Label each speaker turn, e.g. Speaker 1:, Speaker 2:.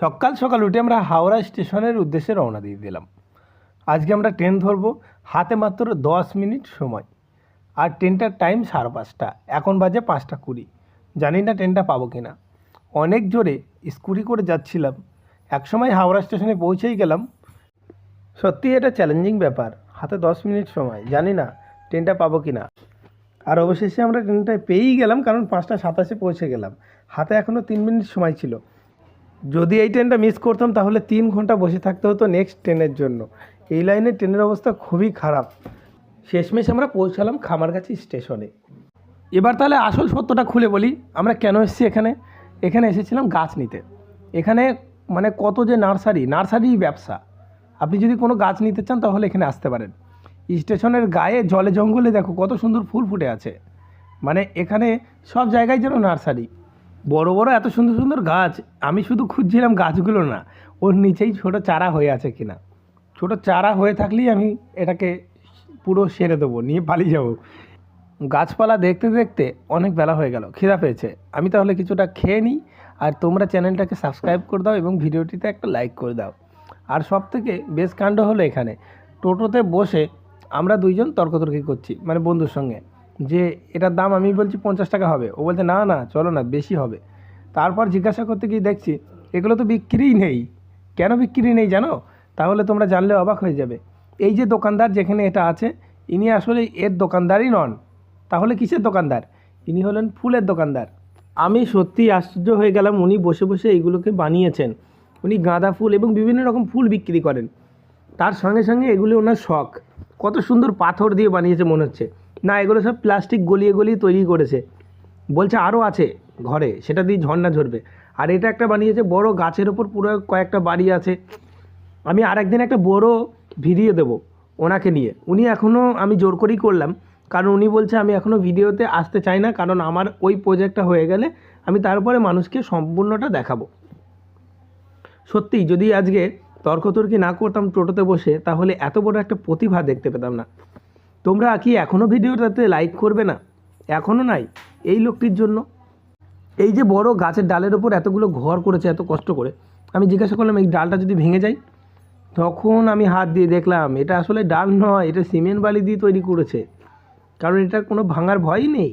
Speaker 1: সকাল সকাল উঠে আমরা হাওড়া স্টেশনের উদ্দেশ্যে রওনা দিয়ে দিলাম। আজকে আমরা ট্রেন ধরবো হাতে মাত্র দশ মিনিট সময় আর ট্রেনটার টাইম সাড়ে পাঁচটা, এখন বাজে পাঁচটা কুড়ি। জানি না ট্রেনটা পাবো কি না অনেক জোরে স্কুটি করে যাচ্ছিলাম। একসময় হাওড়া স্টেশনে পৌঁছেই গেলাম। সত্যি এটা চ্যালেঞ্জিং ব্যাপার, হাতে দশ মিনিট সময়, জানি না ট্রেনটা পাবো কি না আর অবশেষে আমরা ট্রেনটা পেয়েই গেলাম, কারণ পাঁচটা সাতাশে পৌঁছে গেলাম। হাতে এখনও তিন মিনিট সময় ছিল। যদি এই ট্রেনটা মিস করতাম, তাহলে তিন ঘণ্টা বসে থাকতে হতো নেক্সট ট্রেনের জন্য। এই লাইনে ট্রেনের অবস্থা খুবই খারাপ। শেষমেশ আমরা পৌঁছালাম খামারগাছি স্টেশনে এবার তাহলে আসল সত্যটা খুলে বলি, আমরা কেন এসেছি এখানে? এখানে এসেছিলাম গাছ নিতে। এখানে মানে কত যে নার্সারি নার্সারি ব্যবসা। আপনি যদি কোনো গাছ নিতে চান, তাহলে এখানে আসতে পারেন। স্টেশনের গায়ে জলে জঙ্গলে দেখো কত সুন্দর ফুল ফুটে আছে। মানে এখানে সব জায়গায় যেন নার্সারি। বড় বড় এত সুন্দর সুন্দর গাছ, আমি শুধু খুঁজছিলাম গাছগুলো না, ওর নিচেই ছোট চারা হয়ে আছে কিনা। ছোট চারা হয়ে থাকলেই আমি এটাকে পুরো সেরে দেবো, নিয়ে পালিয়ে যাব। গাছপালা দেখতে দেখতে অনেক বেলা হয়ে গেল, খিদা পেয়েছে। আমি তাহলে কিছুটা খেয়ে নিই, আর তোমরা চ্যানেলটাকে সাবস্ক্রাইব করে দাও এবং ভিডিওটিতে একটা লাইক করে দাও। আর সব থেকে বেশ কাণ্ড হলো এখানে, টোটোতে বসে আমরা দুইজন তর্কতর্কি করছি মানে বন্ধুর সঙ্গে। যে এটার দাম আমি বলছি পঞ্চাশ টাকা হবে। ও বলছে, না না, চলো না, বেশি হবে। তারপর জিজ্ঞাসা করতে গিয়ে দেখছি, এগুলো তো বিক্রিই নেই। কেন বিক্রি নেই জানো? তাহলে তোমরা জানলে অবাক হয়ে যাবে। এই যে দোকানদার যেখানে এটা আছে, ইনি আসলে এর দোকানদারই নন। তাহলে কিসের দোকানদার? ইনি হলেন ফুলের দোকানদার। আমি সত্যি আশ্চর্য হয়ে গেলাম, উনি বসে বসে এইগুলোকে বানিয়েছেন। উনি গাঁদা ফুল এবং বিভিন্ন রকম ফুল বিক্রি করেন। তার সঙ্গে সঙ্গে এগুলো ওনার শখ। কত সুন্দর পাথর দিয়ে বানিয়েছে, মনে হচ্ছে। না, এগুলো সব প্লাস্টিক গলিয়ে গলিয়ে তৈরি করেছে। বলছে আরও আছে ঘরে, সেটা দিয়ে ঝর্ণা ঝরবে। আর এটা একটা বানিয়েছে, বড় গাছের ওপর পুরো কয়েকটা বাড়ি আছে। আমি আরেকদিন একটা বড় ভিডিও দেবো ওনাকে নিয়ে। উনি এখনও আমি জোর করেই করলাম, কারণ উনি বলছে আমি এখনও ভিডিওতে আসতে চাই না, কারণ আমার ওই প্রজেক্টটা হয়ে গেলে আমি তারপরে মানুষকে সম্পূর্ণটা দেখাবো। সত্যিই, যদি আজকে তর্কতর্কি না করতাম টোটোতে বসে, তাহলে এত বড় একটা প্রতিভা দেখতে পেতাম না। তোমরা কি এখনও ভিডিওটাতে লাইক করবে না? এখনও নাই? এই লোকটির জন্য। এই যে বড় গাছের ডালের ওপর এতগুলো ঘর করেছে, এত কষ্ট করে। আমি জিজ্ঞাসা করলাম, এই ডালটা যদি ভেঙে যায়? তখন আমি হাত দিয়ে দেখলাম, এটা আসলে ডাল নয়, এটা সিমেন্ট বালি দিয়ে তৈরি করেছে। কারণ এটা কোনো ভাঙার ভয়ই নেই।